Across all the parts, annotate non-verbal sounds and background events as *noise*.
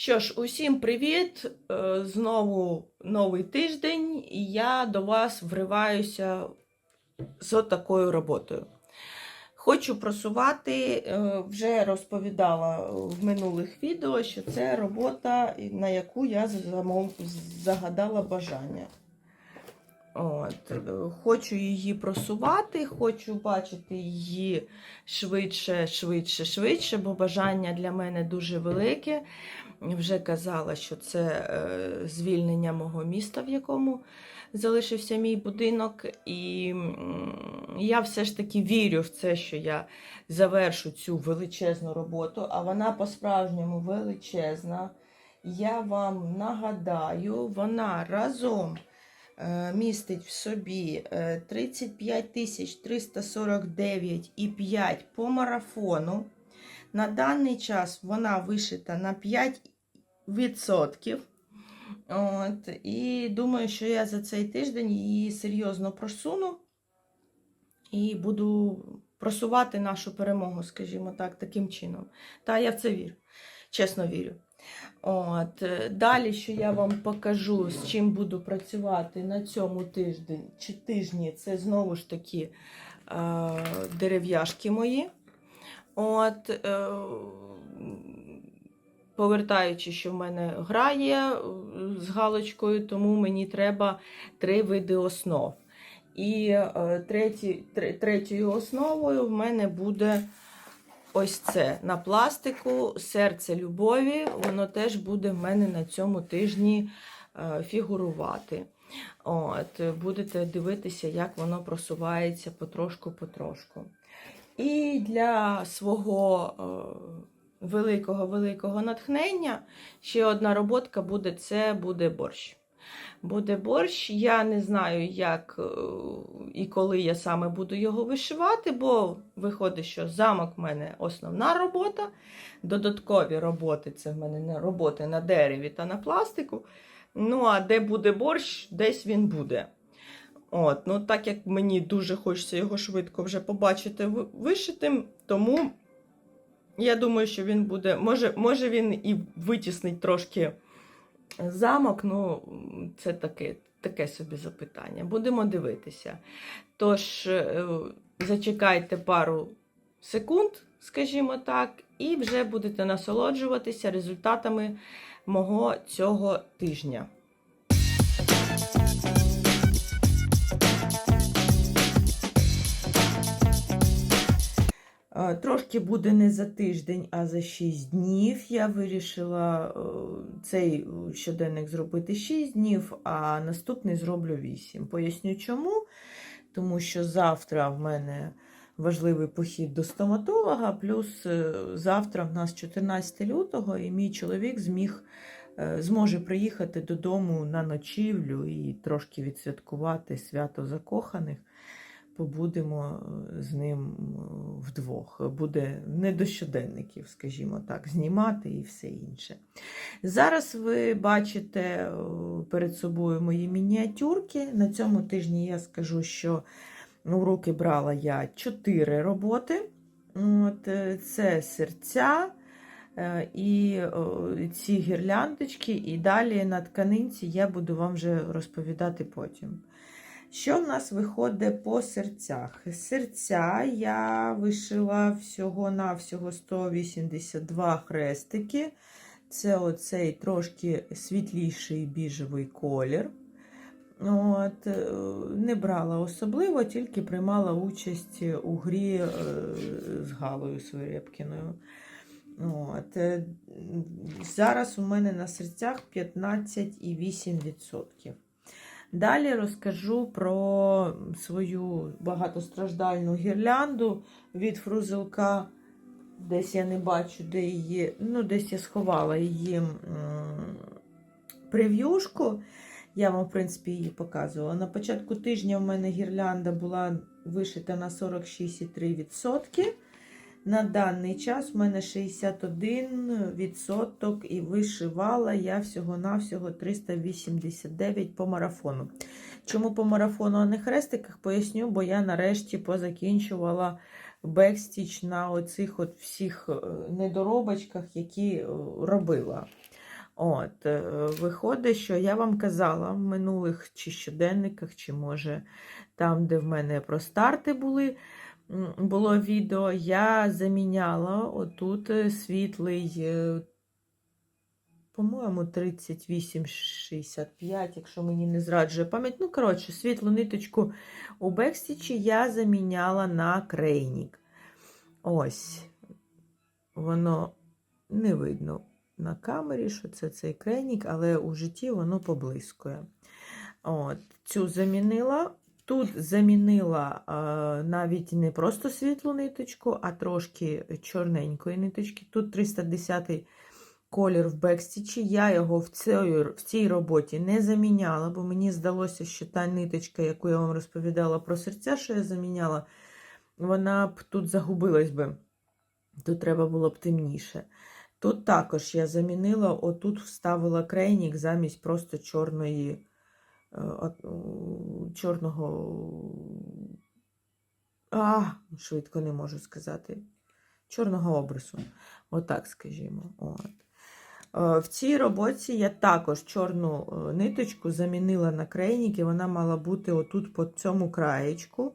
Що ж, усім привіт! Е, Знову новий тиждень, і я до вас вриваюся з такою роботою. Хочу просувати, е, вже розповідала в минулих відео, що це робота, на яку я загадала бажання. От, е, хочу її просувати, хочу бачити її швидше, швидше, швидше, бо бажання для мене дуже велике. Вже казала, що це е, звільнення мого міста, в якому залишився мій будинок. І я все ж таки вірю в це, що я завершу цю величезну роботу, а вона по-справжньому величезна. Я вам нагадаю, вона разом містить в собі е, 35 тисяч 349 і 5 по марафону. На даний час вона вишита на 5%. От, і думаю, що я за цей тиждень її серйозно просуну і буду просувати нашу перемогу, скажімо так, таким чином. Та я в це вірю, чесно вірю. От, е, далі, що я вам покажу, з чим буду працювати на цьому тиждень чи тижні, це знову ж таки е, дерев'яшки мої. От, е, повертаючи, що в мене грає е, з галочкою, тому мені треба три види основ. І е, треті, третьою основою в мене буде ось це на пластику серце любові. Воно теж буде в мене на цьому тижні е, фігурувати. От, будете дивитися, як воно просувається потрошку-потрошку. І для свого е, великого-великого натхнення ще одна роботка буде це буде борщ. Буде борщ. Я не знаю, як е, і коли я саме буду його вишивати, бо виходить, що замок в мене основна робота. Додаткові роботи це в мене роботи на дереві та на пластику. Ну, а де буде борщ, десь він буде. От, ну так як мені дуже хочеться його швидко вже побачити вишитим, тому я думаю, що він буде. Може, може він і витіснить трошки замок, ну це таке, таке собі запитання. Будемо дивитися. Тож, е, зачекайте пару секунд, скажімо так, і вже будете насолоджуватися результатами мого цього тижня. Трошки буде не за тиждень, а за 6 днів. Я вирішила е, цей е, щоденник зробити 6 днів, а наступний зроблю 8. Поясню чому. Тому що завтра в мене важливий похід до стоматолога, плюс е, завтра в нас 14 лютого, і мій чоловік зміг, е, зможе приїхати додому на ночівлю і трошки відсвяткувати свято закоханих побудемо е, з ним е, вдвох. Буде не до щоденників, скажімо так, знімати і все інше. Зараз ви бачите е, перед собою мої мініатюрки. На цьому тижні я скажу, що в руки брала я чотири роботи. От, е, це серця. е, І ці гірляндочки, і далі на тканинці я буду вам вже розповідати потім. Що в нас виходить по серцях? Серця я вишила всього-навсього 182 хрестики. Це оцей трошки світліший біжевий колір. От, е, не брала особливо, тільки приймала участь у грі е, з Галою Свирепкіною. От, е, зараз у мене на серцях 15,8%. Далі розкажу про свою багатостраждальну гірлянду від фрузелка. Десь я не бачу, де її, ну, десь я сховала її прев'юшку. Я вам, в принципі, її показувала. На початку тижня в мене гірлянда була вишита на 46,3%. На даний час в мене 61% і вишивала я всього-навсього 389 по марафону. Чому по марафону, а не хрестиках, поясню, бо я нарешті позакінчувала бекстіч на оцих от всіх е, недоробочках, які е, робила. От, е, виходить, що я вам казала в минулих чи щоденниках, чи може там, де в мене про старти були, було відео, я заміняла отут е, світлий, е, по-моєму, 3865, якщо мені не зраджує пам'ять. Ну, коротше, світлу ниточку у бекстічі я заміняла на крейнік. Ось, воно не видно на камері, що це цей крейнік, але у житті воно поблискує. От, Цю замінила. Тут замінила е, навіть не просто світлу ниточку, а трошки чорненької ниточки. Тут 310 колір в бекстічі. Я його в цій, в цій роботі не заміняла, бо мені здалося, що та ниточка, яку я вам розповідала про серця, що я заміняла, вона б тут загубилась би. Тут треба було б темніше. Тут також я замінила, отут вставила крейнік замість просто чорної, чорного, а, швидко не можу сказати, чорного обрису. Отак, скажімо. От. Е, В цій роботі я також чорну е, ниточку замінила на крейнік, і вона мала бути отут по цьому краєчку,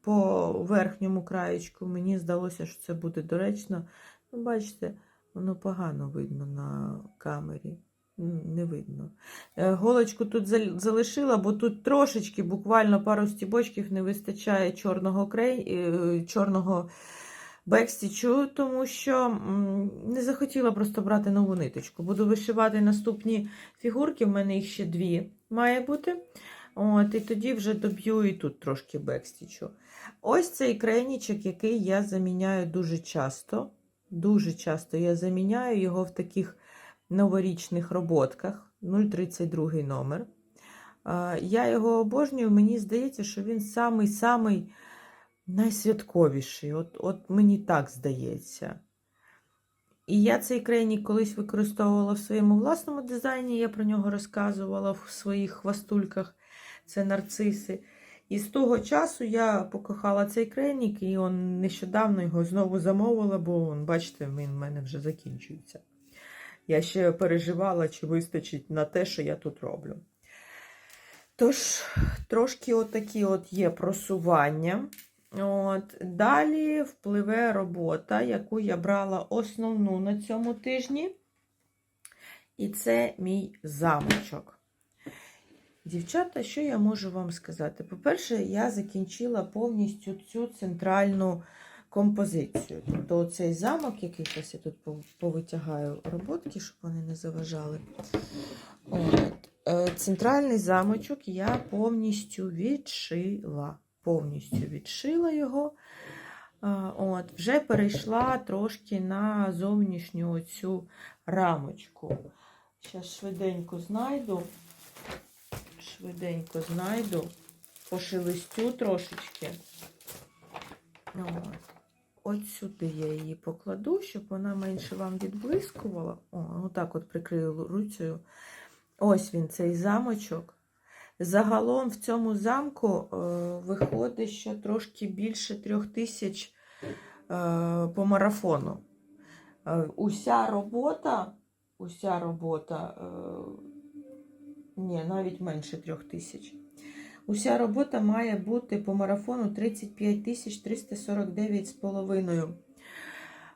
по верхньому краєчку. Мені здалося, що це буде доречно. Ну, бачите, воно погано видно на камері. Не видно. Е, Голочку тут залишила, бо тут трошечки, буквально пару стібочків не вистачає чорного крей... е, чорного бекстічу, тому що не захотіла просто брати нову ниточку. Буду вишивати наступні фігурки, в мене їх ще дві має бути. От, і тоді вже доб'ю і тут трошки бекстічу. Ось цей крейнічок, який я заміняю дуже часто. Дуже часто я заміняю його в таких новорічних роботках. 032 номер. Я його обожнюю, мені здається, що він самий-самий найсвятковіший. От, от мені так здається. І я цей крейнік колись використовувала в своєму власному дизайні, я про нього розказувала в своїх хвастульках. Це нарциси. І з того часу я покохала цей крейнік, і он нещодавно його знову замовила, бо, бачите, він в мене вже закінчується. Я ще переживала, чи вистачить на те, що я тут роблю. Тож, трошки отакі от є просування. От. Далі впливе робота, яку я брала основну на цьому тижні. І це мій замочок. Дівчата, що я можу вам сказати? По-перше, я закінчила повністю цю центральну композицію. Тобто цей замок, який зараз я тут повитягаю роботки, щоб вони не заважали. От. Е, Центральний замочок я повністю відшила. Повністю відшила його. От, вже перейшла трошки на зовнішню оцю рамочку. Зараз швиденько знайду. Швиденько знайду, пошелестю трошечки. От. От сюди я її покладу, щоб вона менше вам відблискувала. О, отак от прикрию руцею. Ось він, цей замочок. Загалом в цьому замку е, виходить, що трошки більше трьох тисяч е, по марафону. Е, уся робота, уся робота, е, ні, навіть менше трьох тисяч. Уся робота має бути по марафону 35 тисяч 349 з половиною.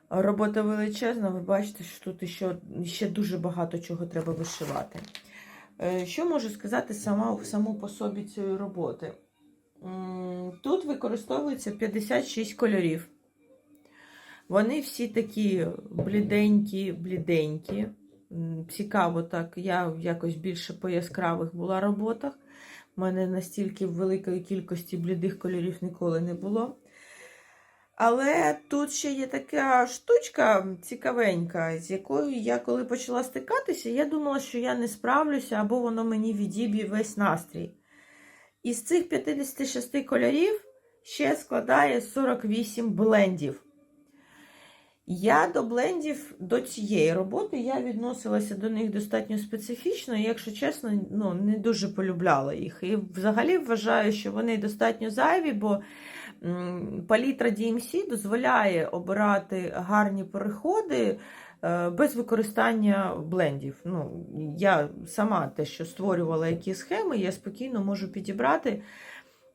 Робота величезна, ви бачите, що тут ще, ще дуже багато чого треба вишивати. Е, Що можу сказати сама, саму по собі цієї роботи? Тут використовується 56 кольорів. Вони всі такі бліденькі, бліденькі. Цікаво, так, я якось більше по яскравих була роботах. У мене настільки великої кількості блідих кольорів ніколи не було. Але тут ще є така штучка цікавенька, з якою я коли почала стикатися, я думала, що я не справлюся, або воно мені відіб'є весь настрій. Із цих 56 кольорів ще складає 48 блендів. Я до блендів до цієї роботи я відносилася до них достатньо специфічно, і, якщо чесно, ну, не дуже полюбляла їх. І взагалі вважаю, що вони достатньо зайві, бо палітра DMC дозволяє обирати гарні переходи е, без використання блендів. Ну, я сама те, що створювала які схеми, я спокійно можу підібрати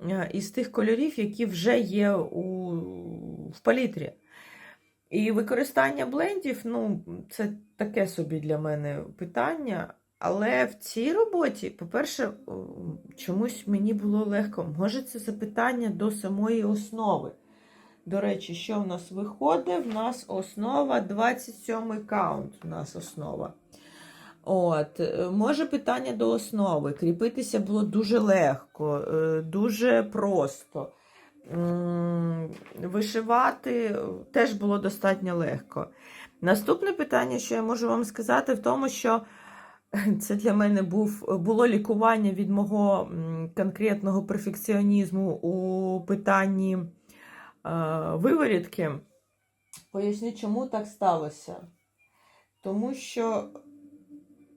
е, із тих кольорів, які вже є у, в палітрі. І використання блендів, ну, це таке собі для мене питання. Але в цій роботі, по-перше, чомусь мені було легко. Може, це запитання до самої основи. До речі, що в нас виходить? В нас основа 27 каунт. У нас основа. От, е, може питання до основи. Кріпитися було дуже легко, е, дуже просто. Вишивати теж було достатньо легко. Наступне питання, що я можу вам сказати, в тому, що *laughs* це для мене був, було лікування від мого конкретного перфекціонізму у питанні е, виворітки. Поясню, чому так сталося. Тому що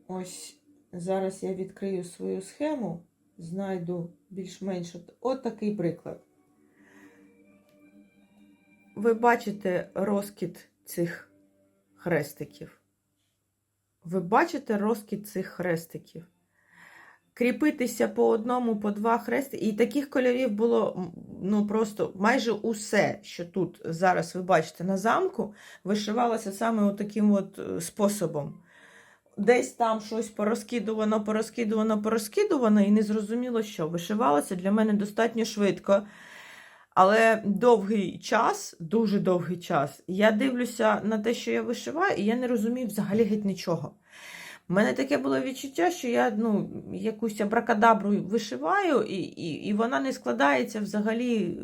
ось зараз я відкрию свою схему, знайду більш-менш от такий приклад. Ви бачите розкіт цих хрестиків. Ви бачите розкіт цих хрестиків. Кріпитися по одному, по два хрестики. І таких кольорів було ну, просто майже усе, що тут зараз ви бачите на замку, вишивалося саме таким от е, способом. Десь там щось порозкидувано, порозкидувано, порозкидувано, і не зрозуміло, що. Вишивалося для мене достатньо швидко. Але довгий час, дуже довгий час, я дивлюся на те, що я вишиваю, і я не розумію взагалі геть нічого. У мене таке було відчуття, що я ну, якусь абракадабру вишиваю, і, і, і вона не складається взагалі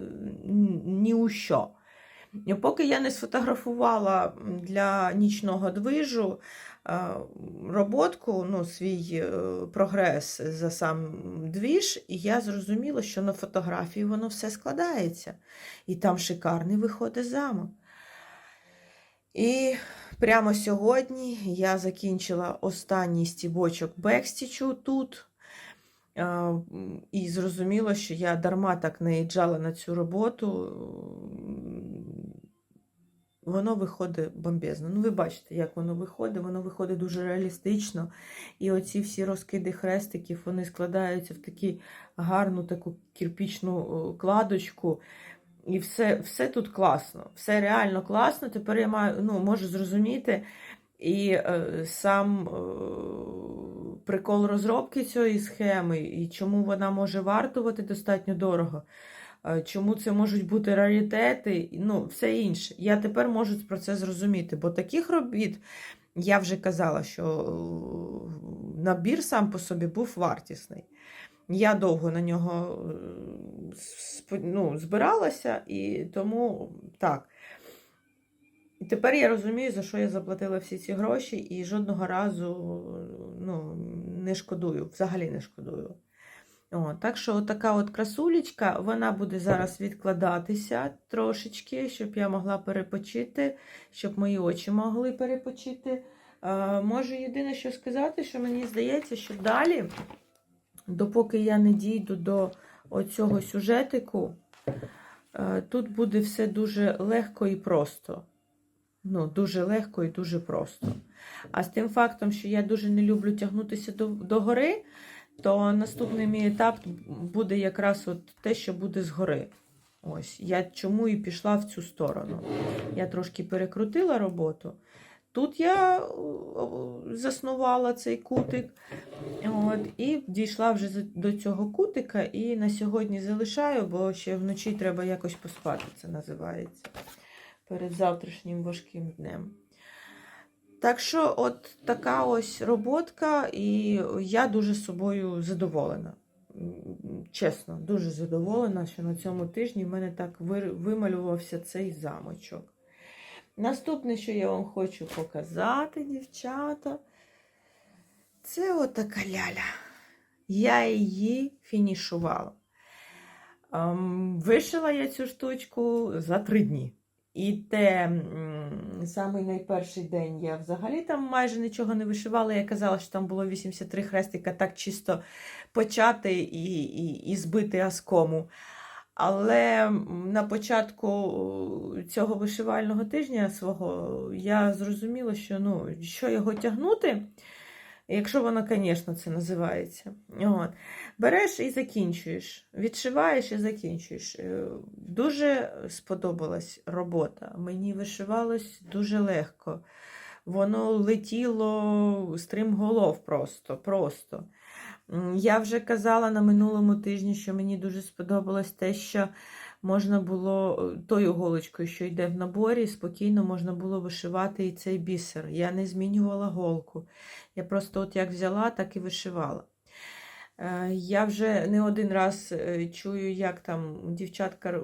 ні у що. Поки я не сфотографувала для нічного движу роботку, ну, свій е, прогрес за сам двіж, і я зрозуміла, що на фотографії воно все складається. І там шикарний виходить замок. І прямо сьогодні я закінчила останній стібочок бекстічу тут. Е, І зрозуміла, що я дарма так наїжджала на цю роботу. Воно виходить бомбезно. Ну, ви бачите, як воно виходить. Воно виходить дуже реалістично. І оці всі розкиди хрестиків вони складаються в таку гарну таку кірпічну кладочку. І все, все тут класно, все реально класно. Тепер я маю, ну, можу зрозуміти і е, сам е, прикол розробки цієї схеми, і чому вона може вартувати достатньо дорого, чому це можуть бути раритети, ну, все інше. Я тепер можу про це зрозуміти, бо таких робіт. Я вже казала, що е, набір сам по собі був вартісний. Я довго на нього е, ну, збиралася, і тому так. І тепер я розумію, за що я заплатила всі ці гроші, і жодного разу ну, не шкодую, взагалі не шкодую. О, так що така от красулечка, вона буде зараз відкладатися трошечки, щоб я могла перепочити, щоб мої очі могли перепочити. Е, можу єдине, що сказати, що мені здається, що далі допоки я не дійду до оцього сюжетику, е, тут буде все дуже легко і просто. Ну, дуже легко і дуже просто. А з тим фактом, що я дуже не люблю тягнутися до, до гори, то наступний мій етап буде якраз от те, що буде згори. Ось, я чому і пішла в цю сторону. Я трошки перекрутила роботу. Тут я заснувала цей кутик. От, і дійшла вже до цього кутика, і на сьогодні залишаю, бо ще вночі треба якось поспати, це називається. Перед завтрашнім важким днем. Так що, от така ось роботка, і я дуже собою задоволена. Чесно, дуже задоволена, що на цьому тижні в мене так вималювався цей замочок. Наступне, що я вам хочу показати, дівчата, це отака ляля. Я її фінішувала. Ем, Вишила я цю штучку за три дні. І те самий найперший день я взагалі там майже нічого не вишивала. Я казала, що там було 83 хрестика, так чисто почати і, і, і збити оскому. Але на початку цього вишивального тижня свого я зрозуміла, що ну, що його тягнути, якщо воно, звісно, це називається. От. Береш і закінчуєш, відшиваєш і закінчуєш. Е, Дуже сподобалась робота. Мені вишивалось дуже легко. Воно летіло стрімголов просто. просто. Я вже казала на минулому тижні, що мені дуже сподобалось те, що можна було е, тою голочкою, що йде в наборі, спокійно можна було вишивати і цей бісер. Я не змінювала голку. Я просто от як взяла, так і вишивала. Е, Я вже не один раз е, чую, як там дівчатка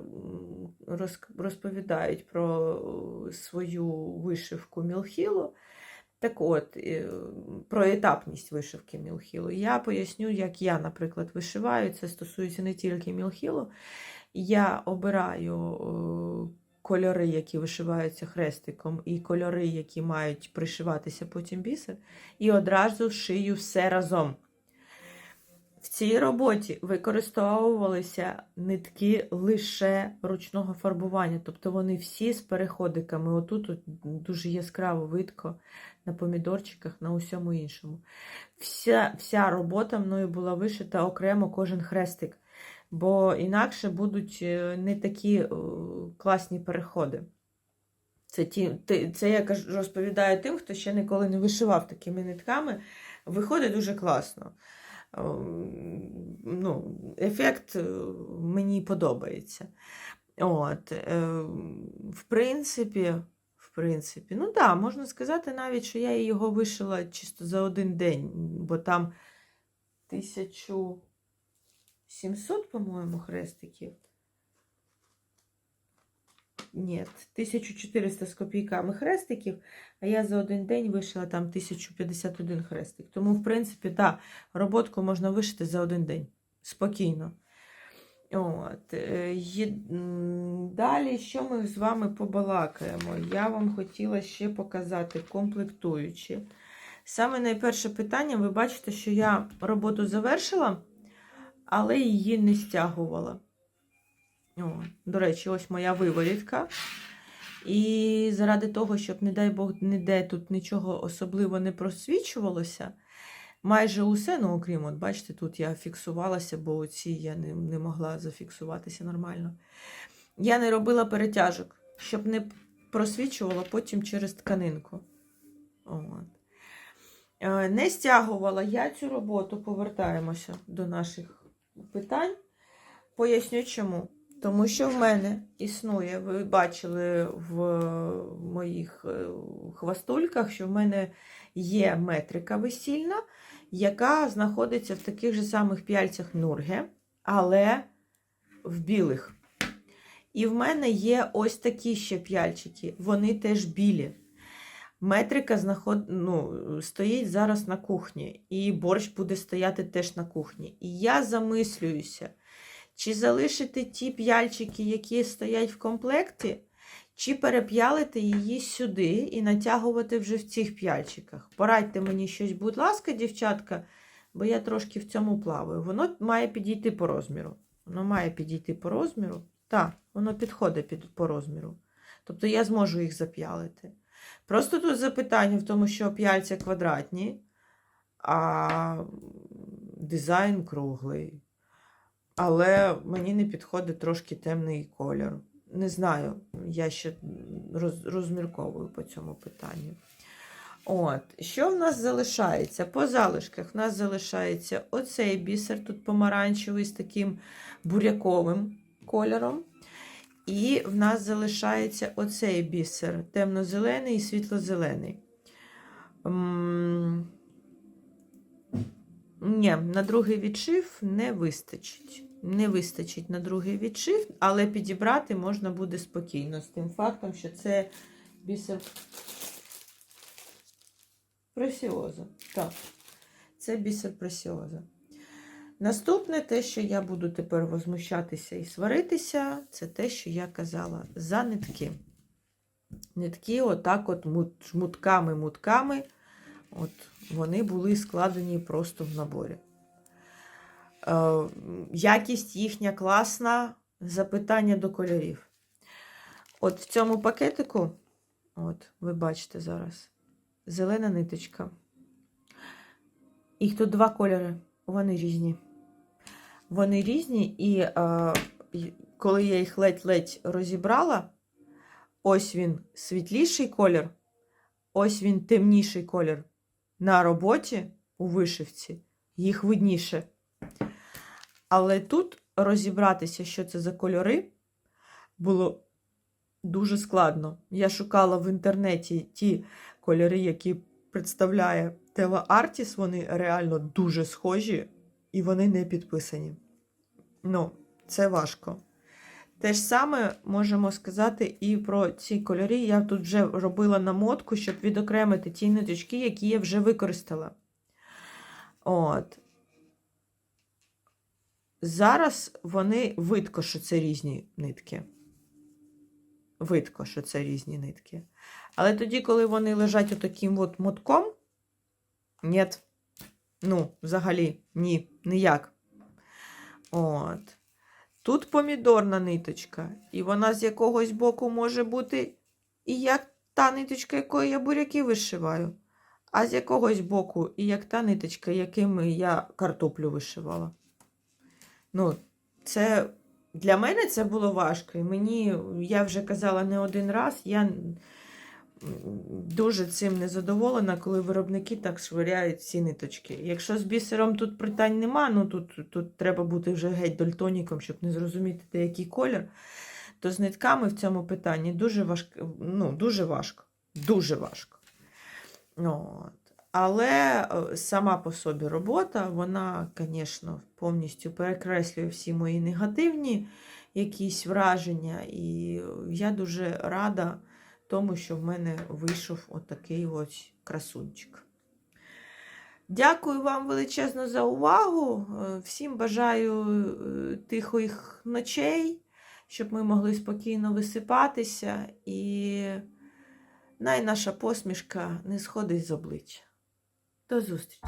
розповідають про свою вишивку Мілхілу. Так от, е, про етапність вишивки Мілхілу. Я поясню, як я, наприклад, вишиваю. Це стосується не тільки Мілхілу. Я обираю е, кольори, які вишиваються хрестиком, і кольори, які мають пришиватися потім бісер, і одразу шию все разом. В цій роботі використовувалися нитки лише ручного фарбування, тобто вони всі з переходиками. Отут от дуже яскраво видко на помідорчиках, на усьому іншому. Вся, вся робота мною була вишита окремо кожен хрестик, бо інакше будуть е, не такі е, класні переходи. Це, ті, це я розповідаю тим, хто ще ніколи не вишивав такими нитками. Виходить дуже класно. Ем, Ну, ефект е, мені подобається. От, е, в принципі, в принципі, ну да, можна сказати навіть, що я його вишила чисто за один день, бо там 1700, по-моєму, хрестиків. Ні, 1400 з копійками хрестиків, а я за один день вишила там 1051 хрестик. Тому, в принципі, так, роботку можна вишити за один день. Спокійно. От. е, Далі, що ми з вами побалакаємо? Я вам хотіла ще показати комплектуючі. Саме найперше питання, ви бачите, що я роботу завершила, але її не стягувала. О, до речі, ось моя виворітка. І заради того, щоб, не дай Бог, ніде тут нічого особливо не просвічувалося, майже усе, ну окрім, от бачите, тут я фіксувалася, бо оці я не, не могла зафіксуватися нормально. Я не робила перетяжок, щоб не просвічувала потім через тканинку. От. Е, Не стягувала я цю роботу, повертаємося до наших питань. Поясню чому. Тому що в мене існує, ви бачили в моїх е, хвастульках, що в мене є метрика весільна, яка знаходиться в таких же самих п'яльцях Нурге, але в білих. І в мене є ось такі ще п'яльчики, вони теж білі. Метрика знаход... ну, стоїть зараз на кухні, і борщ буде стояти теж на кухні. І я замислююся, чи залишити ті п'яльчики, які стоять в комплекті, чи переп'ялити її сюди і натягувати вже в цих п'яльчиках. Порадьте мені щось, будь ласка, дівчатка, бо я трошки в цьому плаваю. Воно має підійти по розміру. Воно має підійти по розміру. Так, воно підходить під, по розміру. Тобто я зможу їх зап'ялити. Просто тут запитання в тому, що п'яльця квадратні, а дизайн круглий. Але мені не підходить трошки темний кольор. Не знаю, я ще роз, розмірковую по цьому питанню. От, що в нас залишається? По залишках в нас залишається оцей бісер, тут помаранчевий з таким буряковим кольором. І в нас залишається оцей бісер темно-зелений і світло-зелений. Ні, на другий відшив не вистачить. Не вистачить на другий відшив, але підібрати можна буде спокійно з тим фактом, що це бісер пресіоза. Так, це бісер пресіоза. Наступне те, що я буду тепер возмущатися і сваритися, це те, що я казала за нитки. Нитки, отак, от жмутками-мутками, от вони були складені просто в наборі. Е, якість їхня класна, запитання до кольорів. От в цьому пакетику, от, ви бачите зараз, зелена ниточка. Їх тут два кольори, вони різні. Вони різні, і е, коли я їх ледь-ледь розібрала, ось він світліший колір, ось він темніший колір. На роботі у вишивці їх видніше. Але тут розібратися, що це за кольори, було дуже складно. Я шукала в інтернеті ті кольори, які представляє Тела Артіс, вони реально дуже схожі і вони не підписані. Ну, це важко. Те ж саме можемо сказати і про ці кольори. Я тут вже робила намотку, щоб відокремити ті ниточки, які я вже використала. От. Зараз вони видко, що це різні нитки. Видко, що це різні нитки. Але тоді, коли вони лежать отаким от мотком, ні. Ну, взагалі, ні, ніяк. От. Тут помідорна ниточка, і вона з якогось боку може бути і як та ниточка, якою я буряки вишиваю, а з якогось боку і як та ниточка, якими я картоплю вишивала. Ну, це для мене це було важко. І мені, я вже казала не один раз, я дуже цим незадоволена, коли виробники так швиряють всі ниточки. Якщо з бісером тут питань нема, ну тут, тут треба бути вже геть дальтоніком, щоб не зрозуміти, де який колір, то з нитками в цьому питанні дуже важко. Ну, дуже важко. Дуже важко. От. Але е, сама по собі робота, вона, звісно, повністю перекреслює всі мої негативні якісь враження. І я дуже рада тому, що в мене вийшов отакий ось красунчик. Дякую вам величезно за увагу. Е, Всім бажаю е, тихих ночей, щоб ми могли спокійно висипатися, і най наша посмішка не сходить з обличчя. До зустрічі!